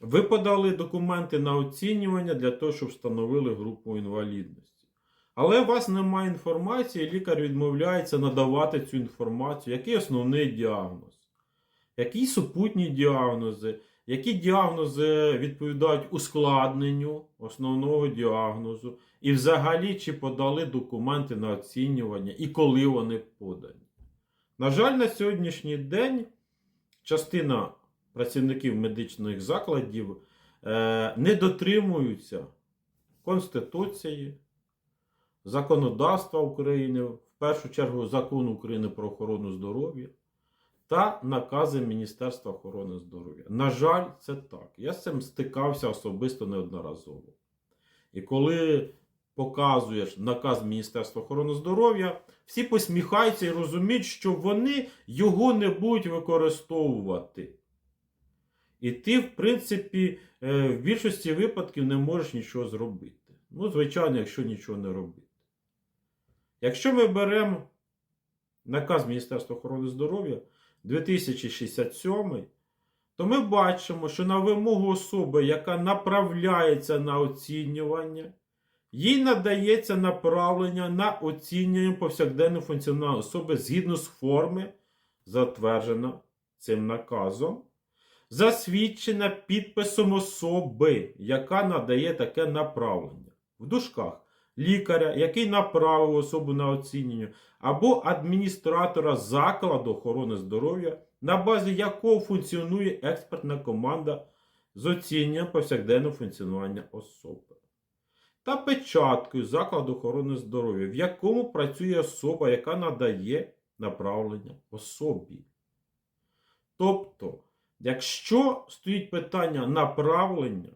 Ви подали документи на оцінювання для того, щоб встановили групу інвалідності. Але у вас немає інформації, лікар відмовляється надавати цю інформацію. Який основний діагноз? Які супутні діагнози? Які діагнози відповідають ускладненню основного діагнозу? І взагалі, чи подали документи на оцінювання і коли вони подані? На жаль, на сьогоднішній день частина працівників медичних закладів е, не дотримуються Конституції, законодавства України, в першу чергу закону України про охорону здоров'я та накази Міністерства охорони здоров'я. На жаль, це так. Я з цим стикався особисто неодноразово. І коли показуєш наказ Міністерства охорони здоров'я, всі посміхаються і розуміють, що вони його не будуть використовувати. І ти, в принципі, е, в більшості випадків не можеш нічого зробити. Ну, звичайно, якщо нічого не робити. Якщо ми беремо наказ Міністерства охорони здоров'я 2067, то ми бачимо, що на вимогу особи, яка направляється на оцінювання, їй надається направлення на оцінювання повсякденного функціональної особи згідно з форми, затверджена цим наказом, засвідчена підписом особи, яка надає таке направлення. В дужках лікаря, який направив особу на оцінювання, або адміністратора закладу охорони здоров'я, на базі якого функціонує експертна команда з оцінювання повсякденного функціонування особи. Та печаткою закладу охорони здоров'я, в якому працює особа, яка надає направлення особі. Тобто, якщо стоїть питання направлення,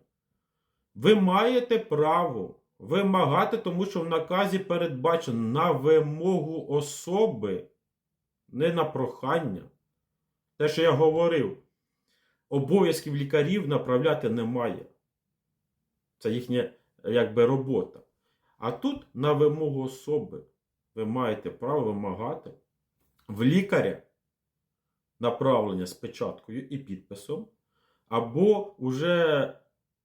ви маєте право вимагати, тому що в наказі передбачено на вимогу особи, не на прохання. Те, що я говорив, обов'язків лікарів направляти немає. Це їхня якби робота. А тут на вимогу особи ви маєте право вимагати в лікаря направлення з печаткою і підписом, або вже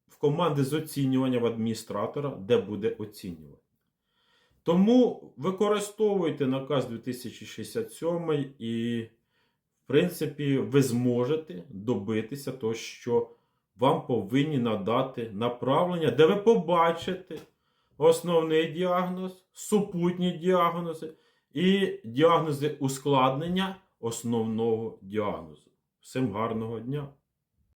в команди з оцінювання в адміністратора, де буде оцінювання. Тому використовуйте наказ 2067 і, в принципі, ви зможете добитися того, що вам повинні надати направлення, де ви побачите основний діагноз, супутні діагнози і діагнози ускладнення основного діагнозу. Всім гарного дня!